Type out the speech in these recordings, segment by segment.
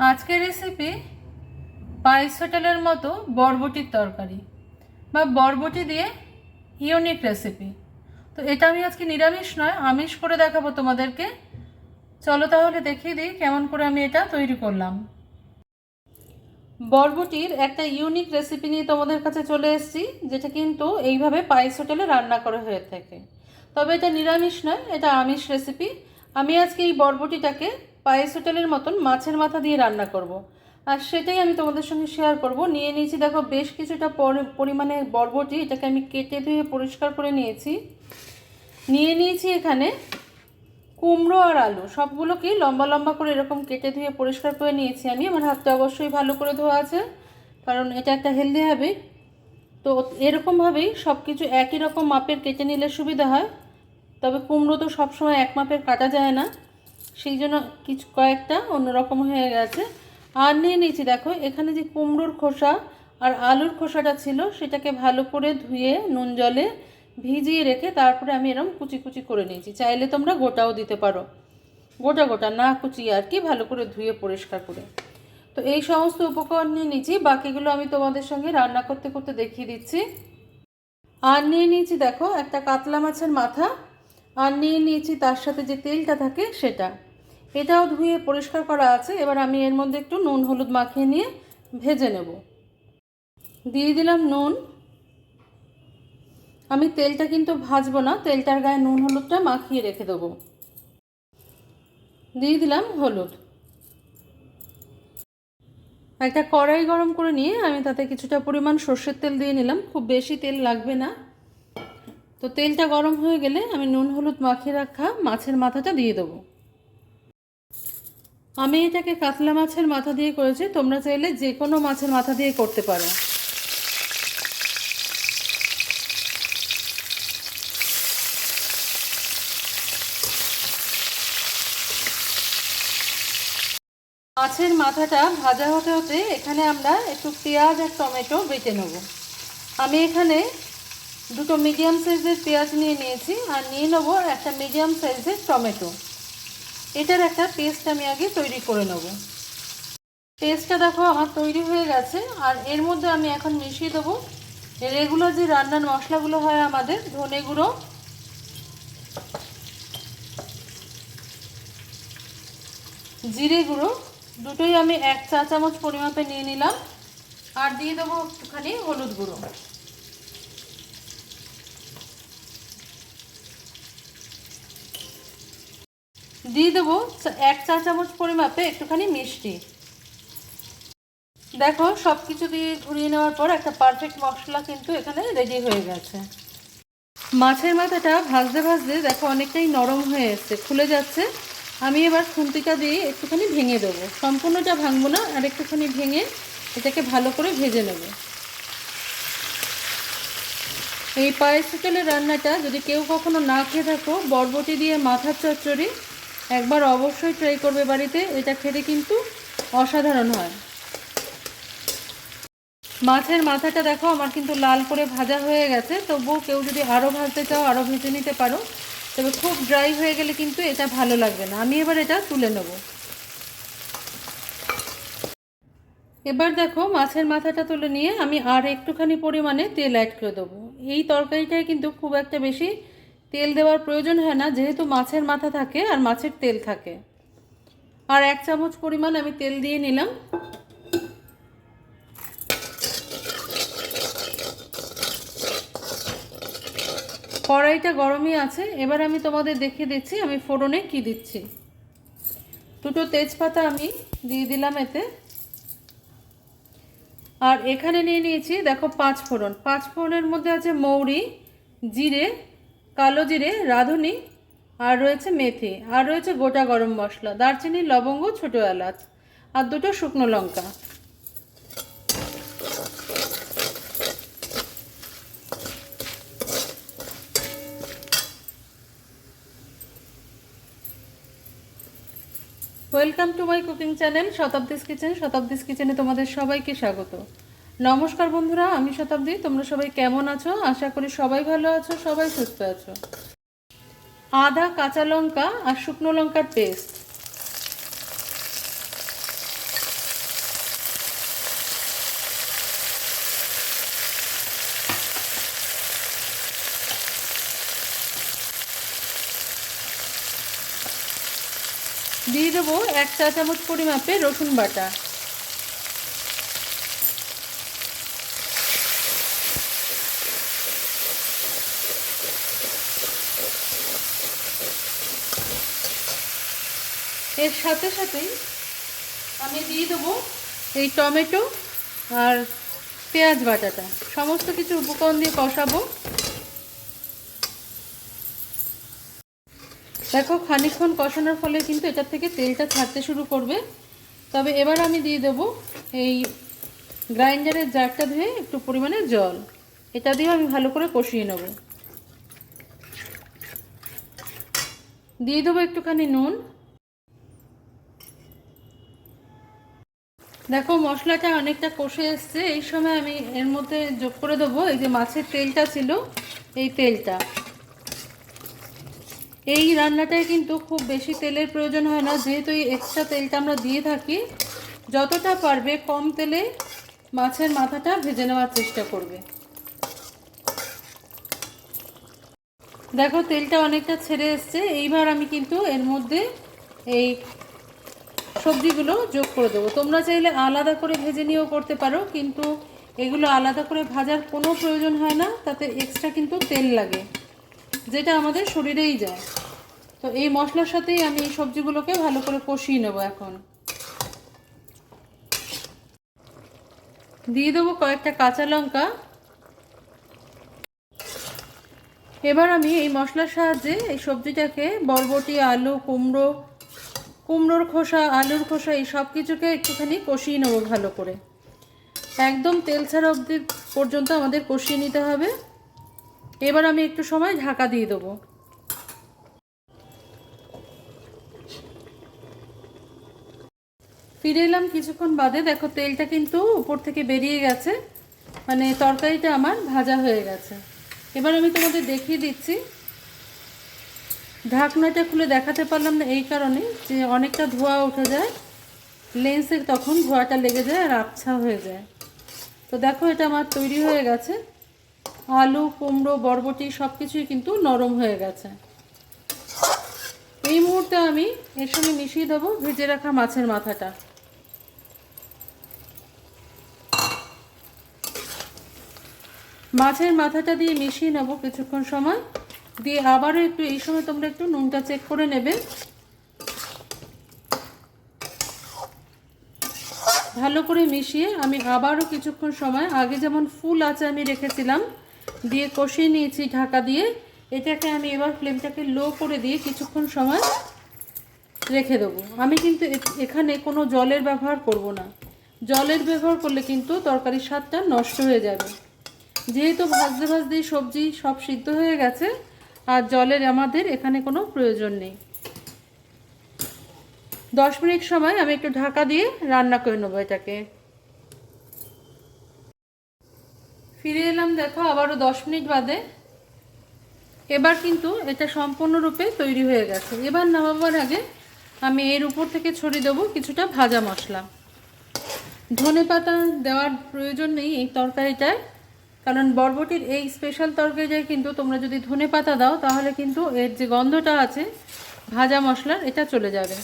আজকের রেসিপি পায়েস হোটেলের মতো বরবটির তরকারি বা বরবটি দিয়ে ইউনিক রেসিপি তো এটা আমি আজকে নিরামিষ নয়, আমিষ করে দেখাবো তোমাদেরকে। চলো তাহলে দেখিয়ে দিই কেমন করে আমি এটা তৈরি করলাম। বরবটির একটা ইউনিক রেসিপি নিয়ে তোমাদের কাছে চলে এসেছি, যেটা কিন্তু এইভাবে পায়েস হোটেলে রান্না করা হয়ে থাকে। তবে এটা নিরামিষ নয়, এটা আমিষ রেসিপি আমি আজকে এই বরবটিটাকে পায়েস হোটেলের মতন মাছের মাথা দিয়ে রান্না করব। আর সেটাই আমি তোমাদের সঙ্গে শেয়ার করব। নিয়ে নিয়েছি, দেখো বেশ কিছুটা পরি- পরিমাণে বরবটি, এটাকে আমি কেটে ধুয়ে পরিষ্কার করে নিয়েছি। নিয়ে নিয়েছি এখানে কুমড়ো আর আলু। সবগুলোকেই লম্বা লম্বা করে এরকম কেটে ধুয়ে পরিষ্কার করে নিয়েছি আমি। আমার হাতটা অবশ্যই ভালো করে ধোয়া আছে, কারণ এটা একটা হেলদি হ্যাবিট তো এরকমভাবেই সব কিছু একই রকম মাপের কেটে নিলে সুবিধা হয়। তবে কুমড়ো তো সবসময় এক মাপের কাটা যায় না। সেই জন্য কিছু কয়েকটা অন্যরকম হয়ে গেছে। আর নিয়ে নিয়েছি, দেখো, এখানে যে কুমড়োর খোসা আর আলুর খোসাটা ছিল, সেটাকে ভালো করে ধুয়ে নুন জলে ভিজিয়ে রেখে তারপরে আমি এরকম কুচি কুচি করে নিয়েছি। চাইলে তোমরা গোটাও দিতে পারো। গোটা গোটা, না কুচিয়ে আর কি, ভালো করে ধুয়ে পরিষ্কার করে। তো এই সমস্ত উপকরণ নিয়ে নিয়েছি, বাকিগুলো আমি তোমাদের সঙ্গে রান্না করতে করতে দেখিয়ে দিচ্ছি। আর নিয়ে নিয়েছি, দেখো, একটা কাতলা মাছের মাথা। আর নিয়ে নিয়েছি, তার সাথে যে তেলটা থাকে সেটা। এটাও ধুয়ে পরিষ্কার করা আছে, এবার আমি এর মধ্যে একটু নুন হলুদ মাখিয়ে নিয়ে ভেজে নেব। দিয়ে দিলাম নুন। আমি তেলটা কিন্তু ভাজবো না, তেলটার গায়ে নুন হলুদটা মাখিয়ে রেখে দেবো। দিয়ে দিলাম হলুদ। একটা কড়াই গরম করে নিয়ে আমি তাতে কিছুটা পরিমাণ সর্ষের তেল দিয়ে নিলাম, খুব বেশি তেল লাগবে না। তো তেলটা গরম হয়ে গেলে আমি নুন, হলুদ মাখিয়ে রাখা মাছের মাথাটা দিয়ে দেবো। আমি এটাকে কাতলা মাছের মাথা দিয়ে করেছি, তোমরা চাইলে যে কোনো মাছের মাথা দিয়ে করতে পারো। মাছের মাথাটা ভাজা হতে হতে এখানে আমরা একটু পেঁয়াজ আর টমেটো বেটে নেব। আমি এখানে দুটো মিডিয়াম সাইজের পেঁয়াজ নিয়ে নিয়েছি আর নিয়ে নেব একটা মিডিয়াম সাইজের টমেটো। এটার একটা পেস্ট আমি আগে তৈরি করে নেব। পেস্টটা দেখো আমার তৈরি হয়ে গেছে আর এর মধ্যে আমি এখন মিশিয়ে দেবো। রেগুলার যে রান্নার মশলাগুলো হয় আমাদের, ধনে গুঁড়ো, জিরে গুঁড়ো, দুটোই আমি এক চা চামচ পরিমাপে নিয়ে নিলাম। আর দিয়ে দেবো একটুখানি হলুদ গুঁড়ো। দিয়ে দেবো এক চা চামচ পরিমাপে একটুখানি মিষ্টি। দেখো সব কিছু দিয়ে ঘুরিয়ে নেওয়ার পর একটা পারফেক্ট মশলা কিন্তু এখানে রেডি হয়ে গেছে। মাছের মাথাটা ভাজতে ভাজতে দেখো অনেকটাই নরম হয়ে এসছে, খুলে যাচ্ছে। আমি এবার খুন্তিটা দিয়ে একটুখানি ভেঙে দেবো। সম্পূর্ণটা ভাঙবো না, আর একটুখানি ভেঙে এটাকে ভালো করে ভেজে নেব। এই পায়েস হোটেলের রান্নাটা যদি কেউ কখনো না খেয়ে থাকো, বরবটি দিয়ে মাথার চচ্চড়ি একবার অবশ্যই ট্রাই করবে বাড়িতে, এটা খেতে কিন্তু অসাধারণ হয়। মাছের মাথাটা দেখো, আমার কিন্তু লাল করে ভাজা হয়ে গেছে, তবুও কেউ যদি আরও ভাজতে চাও আরও ভেজে নিতে পারো। তবে খুব ড্রাই হয়ে গেলে কিন্তু এটা ভালো লাগবে না। আমি এবার এটা তুলে নেব। এবার দেখো, মাছের মাথাটা তুলে নিয়ে আমি আর একটুখানি পরিমাণে তেল অ্যাড করে দেবো। এই তরকারিটায় কিন্তু খুব একটা বেশি তেল দেওয়ার প্রয়োজন হয় না, যেহেতু মাছের মাথা থাকে আর মাছের তেল থাকে। আর এক চামচ পরিমাণ আমি তেল দিয়ে নিলাম। কড়াইটা গরমই আছে, এবার আমি তোমাদের দেখিয়ে দিচ্ছি আমি ফোড়নে কি দিচ্ছি। দুটো তেজপাতা আমি দিয়ে দিলাম এতে। আর এখানে নিয়ে নিয়েছি, দেখো পাঁচ ফোড়ন। পাঁচ ফোড়নের মধ্যে আছে মৌরি, জিরে কালো জিরে, রাঁধুনি, আর রয়েছে মেথি, আর রয়েছে গোটা গরম মশলা, দারচিনি, লবঙ্গ, ছোটো এলাচ, আর দুটো শুকনো লঙ্কা। Welcome to my cooking channel Shatabdi's kitchen Shatabdi's কিচেনে তোমাদের সবাইকে স্বাগত। নমস্কার বন্ধুরা, আমি শতাব্দী। তোমরা সবাই কেমন আছো? আশা করি সবাই ভালো আছো, সবাই সুস্থ আছো। আদা, কাঁচা লঙ্কা আর শুকনো লঙ্কার পেস্ট। দিয়ে দেবো এক চা চামচ পরিমাপে রসুন বাটা। এর সাথে সাথেই আমি দিয়ে দেবো এই টমেটো আর পেঁয়াজ বাটাটা। সমস্ত কিছু উপকরণ দিয়ে কষাবো। দেখো, খানিকক্ষণ কষানোর ফলে কিন্তু এটার থেকে তেলটা ছাড়তে শুরু করবে। তবে এবার আমি দিয়ে দেবো এই গ্রাইন্ডারের জারটা ধুয়ে একটু পরিমাণে জল। এটা দিয়ে আমি ভালো করে কষিয়ে নেব। দিয়ে দেবো একটুখানি নুন। দেখো, মশলাটা অনেকটা কষে এসছে। এই সময় আমি এর মধ্যে যোগ করে দেবো। এই যে মাছের তেলটা ছিল, এই তেলটা। এই রান্নাটায় কিন্তু খুব বেশি তেলের প্রয়োজন হয় না। যেহেতু এই এক্সট্রা তেলটা আমরা দিয়ে থাকি, যতটা পারবে কম তেলে মাছের মাথাটা ভেজে নেওয়ার চেষ্টা করবে। দেখো, তেলটা অনেকটা ছেড়ে এসছে। এইবার আমি কিন্তু এর মধ্যে এই সবজিগুলো যোগ করে দেবো। তোমরা চাইলে আলাদা করে ভেজে নিয়েও করতে পারো, কিন্তু এগুলো আলাদা করে ভাজার কোনো প্রয়োজন হয় না, তাতে এক্সট্রা কিন্তু তেল লাগে, যেটা আমাদের শরীরেই যায়। তো এই মশলার সাথেই আমি এই সবজিগুলোকে ভালো করে কষিয়ে নেব এখন। দিয়ে দেবো কয়েকটা কাঁচা লঙ্কা। এবার আমি এই মশলার সাহায্যে এই সবজিটাকে বরবটি, আলু, কুমড়ো কুমড়োর খোসা, আলুর খোসা, এই সব কিছুকে একটুখানি কষিয়ে নেব ভালো করে। একদম তেল ছাড়া অবধি পর্যন্ত আমাদের কষিয়ে নিতে হবে। এবার আমি একটু সময় ঢাকা দিয়ে দেবো। ফিরে এলাম কিছুক্ষণ বাদে। দেখো, তেলটা কিন্তু উপর থেকে বেরিয়ে গেছে। মানে তরকারিটা আমার ভাজা হয়ে গেছে। এবার আমি তোমাদের দেখিয়ে দিচ্ছি ঢাকনাটা খুলে দেখাতে পারলাম না এই কারণে যে অনেকটা ধোয়া উঠে যায়। লেন্সে তখন ধোয়াটা লেগে যায় আর আবছা হয়ে যায়। তো দেখো এটা আমার তৈরি হয়ে গেছে। আলু, কুমড়ো, বরবটি সব কিছুই কিন্তু নরম হয়ে গেছে। এই মুহূর্তে আমি এর সঙ্গে মিশিয়ে দেবো ভেজে রাখা মাছের মাথাটা। মাছের মাথাটা দিয়ে মিশিয়ে নেব কিছুক্ষণ সময়। দিয়ে আবারও একটু, এই সময় তোমরা একটু নুনটা চেক করে নেবে। ভালো করে মিশিয়ে আমি আবারও কিছুক্ষণ সময়, আগে যেমন ফুল আছে আমি রেখেছিলাম, দিয়ে কষিয়ে নিয়েছি ঢাকা দিয়ে। এটাকে আমি এবার ফ্লেমটাকে লো করে দিয়ে কিছুক্ষণ সময় রেখে দেবো। আমি কিন্তু এখানে কোনো জলের ব্যবহার করব না। জলের ব্যবহার করলে কিন্তু তরকারির স্বাদটা নষ্ট হয়ে যাবে। যেহেতু ভাজতে ভাজতে সবজি সব সিদ্ধ হয়ে গেছে আর জলের আমাদের এখানে কোনো প্রয়োজন নেই। দশ মিনিট সময় আমি একটু ঢাকা দিয়ে রান্না করে নেব এটাকে। ফিরে এলাম দেখো, আবারও দশ মিনিট বাদে। এবার কিন্তু এটা সম্পূর্ণরূপে তৈরি হয়ে গেছে। এবার নামাবার আগে আমি এর উপর থেকে ছড়িয়ে দেবো কিছুটা ভাজা মশলা। ধনে পাতা দেওয়ার প্রয়োজন নেই এই তরকারিটায়। কারণ বরবটির এই স্পেশাল তরকারিটায় কিন্তু তোমরা যদি ধনে পাতা দাও, তাহলে কিন্তু এর যে গন্ধটা আছে, ভাজা মশলার, এটা চলে যাবে।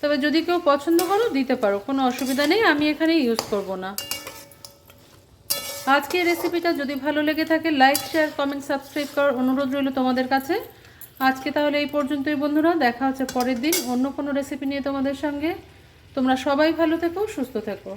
তবে যদি কেউ পছন্দ করো, দিতে পারো, কোনো অসুবিধা নেই, আমি এখানে ইউজ করব না। আজকে রেসিপিটা যদি ভালো লেগে থাকে লাইক শেয়ার কমেন্ট সাবস্ক্রাইব করার অনুরোধ রইল তোমাদের কাছে। আজকে তাহলে এই পর্যন্তই বন্ধুরা, দেখা হচ্ছে পরের দিন অন্য কোনো রেসিপি নিয়ে তোমাদের সঙ্গে। তোমরা সবাই ভালো থেকো, সুস্থ থেকো।